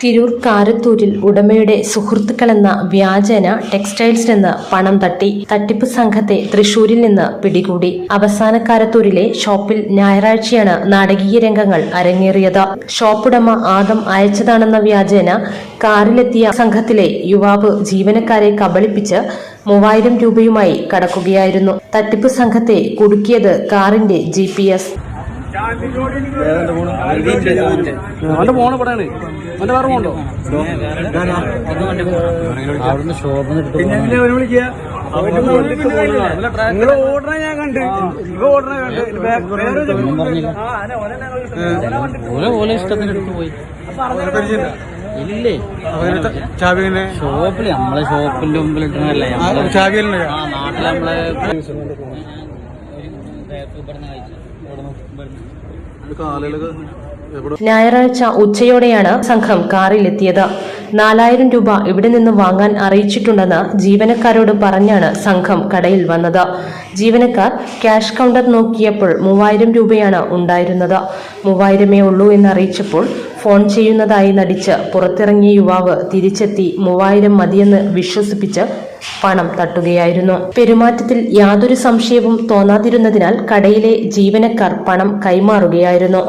Tirur കാരത്തൂരിൽ ഉടമയുടെ സുഹൃത്തുക്കളെന്ന വ്യാജേന ടെക്സ്റ്റൈൽസ് നിന്ന് പണം തട്ടി തട്ടിപ്പ് സംഘത്തെ തൃശൂരിൽ നിന്ന് പിടികൂടി. അവസാന കാരത്തൂരിലെ ഷോപ്പിൽ ഞായറാഴ്ചയാണ് നാടകീയ രംഗങ്ങൾ അരങ്ങേറിയത്. ഷോപ്പുടമ ആദം അയച്ചതാണെന്ന വ്യാജേന കാറിലെത്തിയ സംഘത്തിലെ യുവാവ് ജീവനക്കാരെ കബളിപ്പിച്ച് മൂവായിരം രൂപയുമായി കടക്കുകയായിരുന്നു. തട്ടിപ്പ് സംഘത്തെ കുടുക്കിയത് കാറിന്റെ ജി അവന്റെ ഫോൺ ഇവിടെയാണ്. അവന്റെ വേറെ ഫോണ്ടോ പിന്നെ വിളിക്കുക? നിങ്ങൾ ഓടണ ഞാൻ കണ്ട്. ഓടണ കണ്ട്. ഓരോ ഓരോ ഇഷ്ടത്തിന് എടുത്തു പോയി. ഇല്ലേ? ചാവിനെ ഷോപ്പിൽ നമ്മളെ ഷോപ്പിന്റെ മുമ്പിൽ ചാവിയല്ലേ ആ നാട്ടിലെ നമ്മളെ ഞായറാഴ്ച ഉച്ചയോടെയാണ് സംഘം കാറിലെത്തിയത്. നാലായിരം രൂപ ഇവിടെ നിന്ന് വാങ്ങാൻ അറിയിച്ചിട്ടുണ്ടെന്ന് ജീവനക്കാരോട് പറഞ്ഞാണ് സംഘം കടയിൽ വന്നത്. ജീവനക്കാർ ക്യാഷ് കൗണ്ടർ നോക്കിയപ്പോൾ മൂവായിരം രൂപയാണ് ഉണ്ടായിരുന്നത്. മൂവായിരമേ ഉള്ളൂ എന്നറിയിച്ചപ്പോൾ ഫോൺ ചെയ്യുന്നതായി നടിച്ച് പുറത്തിറങ്ങിയ യുവാവ് തിരിച്ചെത്തി മൂവായിരം മതിയെന്ന് വിശ്വസിപ്പിച്ച് പണം തട്ടുകയായിരുന്നു. പെരുമാറ്റത്തിൽ യാതൊരു സംശയവും തോന്നാതിരുന്നതിനാൽ കടയിലെ ജീവനക്കാർ പണം കൈമാറുകയായിരുന്നു.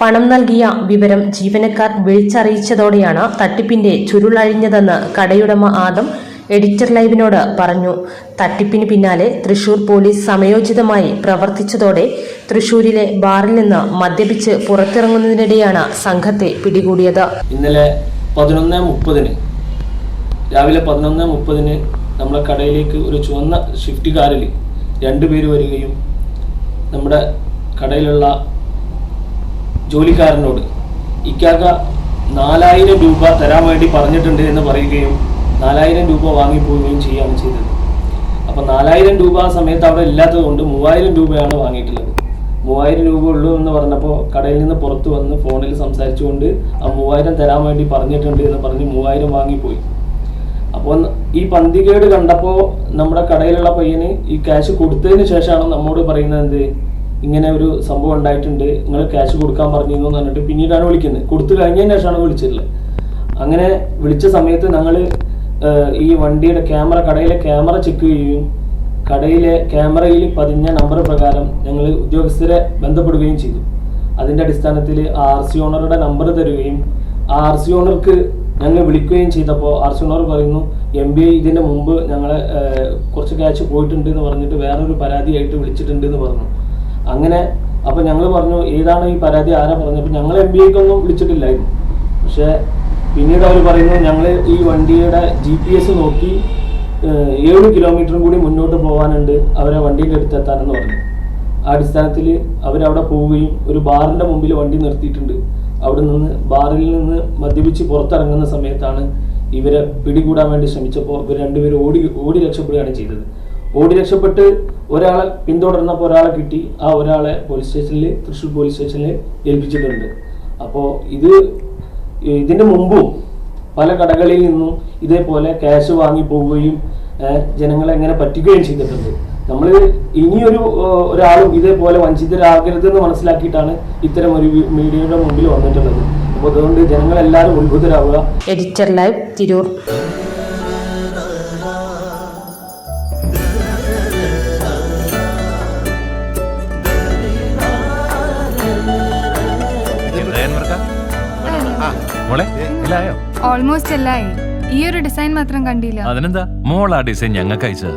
പണം നൽകിയ വിവരം ജീവനക്കാർ വിളിച്ചറിയിച്ചതോടെയാണ് തട്ടിപ്പിന്റെ ചുരുളഴിഞ്ഞതെന്ന് കടയുടമ ആദം എഡിറ്റർ ലൈവിനോട് പറഞ്ഞു. തട്ടിപ്പിന് പിന്നാലെ തൃശൂർ പോലീസ് സമയോചിതമായി പ്രവർത്തിച്ചതോടെ തൃശൂരിലെ ബാറിൽ നിന്ന് മദ്യപിച്ച് പുറത്തിറങ്ങുന്നതിനിടെയാണ് സംഘത്തെ പിടികൂടിയത്. ഇന്നലെ പതിനൊന്ന് മുപ്പതിന് രാവിലെ പതിനൊന്ന് മുപ്പതിന് നമ്മളെ കടയിലേക്ക് ഒരു ചുവന്ന ഷിഫ്റ്റ് കാറിൽ രണ്ടുപേര് വരികയും നമ്മുടെ കടയിലുള്ള ജോലിക്കാരനോട് ഇക്കാക്ക നാലായിരം രൂപ തരാൻ വേണ്ടി പറഞ്ഞിട്ടുണ്ട് എന്ന് പറയുകയും നാലായിരം രൂപ വാങ്ങിപ്പോവുകയും ചെയ്യുകയാണ് ചെയ്തത്. അപ്പോൾ നാലായിരം രൂപ ആ സമയത്ത് അവിടെ ഇല്ലാത്തത് കൊണ്ട് മൂവായിരം രൂപയാണ് വാങ്ങിയിട്ടുള്ളത്. മൂവായിരം രൂപ ഉള്ളൂ എന്ന് പറഞ്ഞപ്പോൾ കടയിൽ നിന്ന് പുറത്തു വന്ന് ഫോണിൽ സംസാരിച്ചുകൊണ്ട് ആ മൂവായിരം തരാൻ വേണ്ടി പറഞ്ഞിട്ടുണ്ട് എന്ന് പറഞ്ഞ് മൂവായിരം വാങ്ങിപ്പോയി. അപ്പോൾ ഈ പന്തികേട് കണ്ടപ്പോൾ നമ്മുടെ കടയിലുള്ള പയ്യന് ഈ ക്യാഷ് കൊടുത്തതിന് ശേഷമാണ് നമ്മോട് പറയുന്നത് എന്ത്? ഇങ്ങനെ ഒരു സംഭവം ഉണ്ടായിട്ടുണ്ട്. നിങ്ങൾ ക്യാഷ് കൊടുക്കാൻ പറഞ്ഞു എന്ന് പറഞ്ഞിട്ട് പിന്നീടാണ് വിളിക്കുന്നത്. കൊടുത്തു കഴിഞ്ഞതിന് ശേഷമാണ് വിളിച്ചിട്ടുള്ളത്. അങ്ങനെ വിളിച്ച സമയത്ത് ഞങ്ങൾ ഈ വണ്ടിയുടെ ക്യാമറ കടയിലെ ക്യാമറ ചെക്ക് ചെയ്യുകയും കടയിലെ ക്യാമറയിൽ പതിഞ്ഞ നമ്പർ പ്രകാരം ഞങ്ങൾ ഉദ്യോഗസ്ഥരെ ബന്ധപ്പെടുകയും ചെയ്തു. അതിന്റെ അടിസ്ഥാനത്തിൽ ആർ സി ഓണറുടെ നമ്പർ തരുകയും ആർ സി ഓണർക്ക് ഞങ്ങൾ വിളിക്കുകയും ചെയ്തപ്പോൾ അർച്ചനോർ പറയുന്നു എം ബി ഐ ഇതിന്റെ മുമ്പ് ഞങ്ങൾ കുറച്ച് ക്യാച്ച് പോയിട്ടുണ്ട് എന്ന് പറഞ്ഞിട്ട് വേറൊരു പരാതിയായിട്ട് വിളിച്ചിട്ടുണ്ട് എന്ന് പറഞ്ഞു. അങ്ങനെ അപ്പോൾ ഞങ്ങൾ പറഞ്ഞു ഏതാണ് ഈ പരാതി? ആരാ പറഞ്ഞപ്പോൾ ഞങ്ങൾ എം ബി ഐക്കൊന്നും വിളിച്ചിട്ടില്ലായിരുന്നു. പക്ഷേ പിന്നീട് അവർ പറയുന്നു ഞങ്ങൾ ഈ വണ്ടിയുടെ ജി പി എസ് നോക്കി ഏഴ് കിലോമീറ്ററും കൂടി മുന്നോട്ട് പോകാനുണ്ട് അവരെ വണ്ടിയുടെ അടുത്ത് എത്താനെന്ന് പറഞ്ഞു. ആ അടിസ്ഥാനത്തിൽ അവരവിടെ പോവുകയും ഒരു ബാറിന്റെ മുമ്പിൽ വണ്ടി നിർത്തിയിട്ടുണ്ട്. അവിടെ നിന്ന് ബാറിൽ നിന്ന് മദ്യപിച്ച് പുറത്തിറങ്ങുന്ന സമയത്താണ് ഇവരെ പിടികൂടാൻ വേണ്ടി ശ്രമിച്ചപ്പോൾ ഇവർ രണ്ടുപേരും ഓടി ഓടി രക്ഷപ്പെടുകയാണ് ചെയ്തത്. ഓടി രക്ഷപ്പെട്ട് ഒരാളെ പിന്തുടർന്നപ്പോൾ ഒരാളെ കിട്ടി. ആ ഒരാളെ പോലീസ് സ്റ്റേഷനിൽ തൃശ്ശൂർ പോലീസ് സ്റ്റേഷനിൽ ഏൽപ്പിച്ചിട്ടുണ്ട്. അപ്പോൾ ഇത് ഇതിന്റെ മുമ്പും പല കടകളിൽ നിന്നും ഇതേപോലെ ക്യാഷ് വാങ്ങി പോവുകയും ജനങ്ങളെ എങ്ങനെ പറ്റിക്കുകയും ചെയ്തിട്ടുണ്ട്. നമ്മൾ ഇനിയൊരു ഒരാളും ഇതേപോലെ വഞ്ചിതരാകരുത് എന്ന് മനസ്സിലാക്കിയിട്ടാണ് ഇത്തരം ഒരു മീഡിയയുടെ മുമ്പിൽ വന്നിട്ടുള്ളത്. അപ്പോൾ അതുകൊണ്ട് ജനങ്ങളെല്ലാവരും ഉത്ഭുതരാവുക എഡിറ്റർ ലൈവ് തിരൂർ. മോളെ ഓൾമോസ്റ്റ് എല്ലായി. ഈ ഒരു ഡിസൈൻ മാത്രം കണ്ടില്ല. അതിനെന്താ? മോൾ ആ ഡിസൈൻ ഞങ്ങൾക്ക് അയച്ചത്